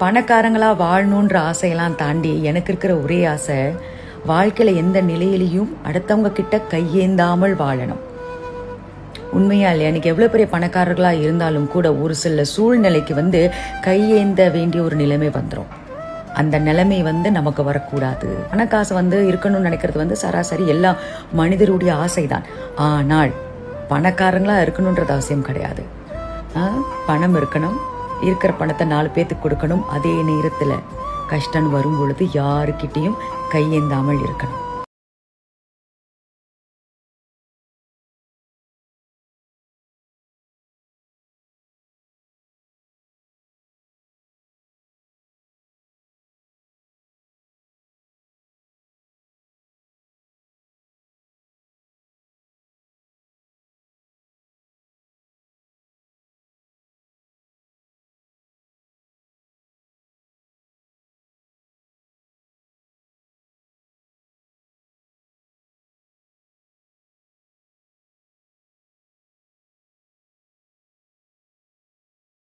பணக்காரங்களா வாழணுன்ற ஆசையெல்லாம் தாண்டி எனக்கு இருக்கிற ஒரே ஆசை வாழ்க்கையில எந்த நிலையிலையும் அடுத்தவங்க கிட்ட கையேந்தாமல் வாழணும். உண்மையா இல்லையா? எனக்கு எவ்வளோ பெரிய பணக்காரர்களாக இருந்தாலும் கூட ஒரு சில சூழ்நிலைக்கு வந்து கையேந்த வேண்டிய ஒரு நிலைமை வந்துடும் அந்த நிலைமை வந்து நமக்கு வரக்கூடாது. பணக்காசு வந்து இருக்கணும்னு நினைக்கிறது வந்து சராசரி எல்லா மனிதருடைய ஆசைதான். ஆனால் பணக்காரங்களா இருக்கணுன்றது அவசியம் கிடையாது. பணம் இருக்கணும் இருக்கிற பணத்தை நாலு பேத்துக்கு கொடுக்கணும். அதே நேரத்தில் கஷ்டம் வரும் பொழுது யாருக்கிட்டேயும் கையேந்தாமல் இருக்கணும்.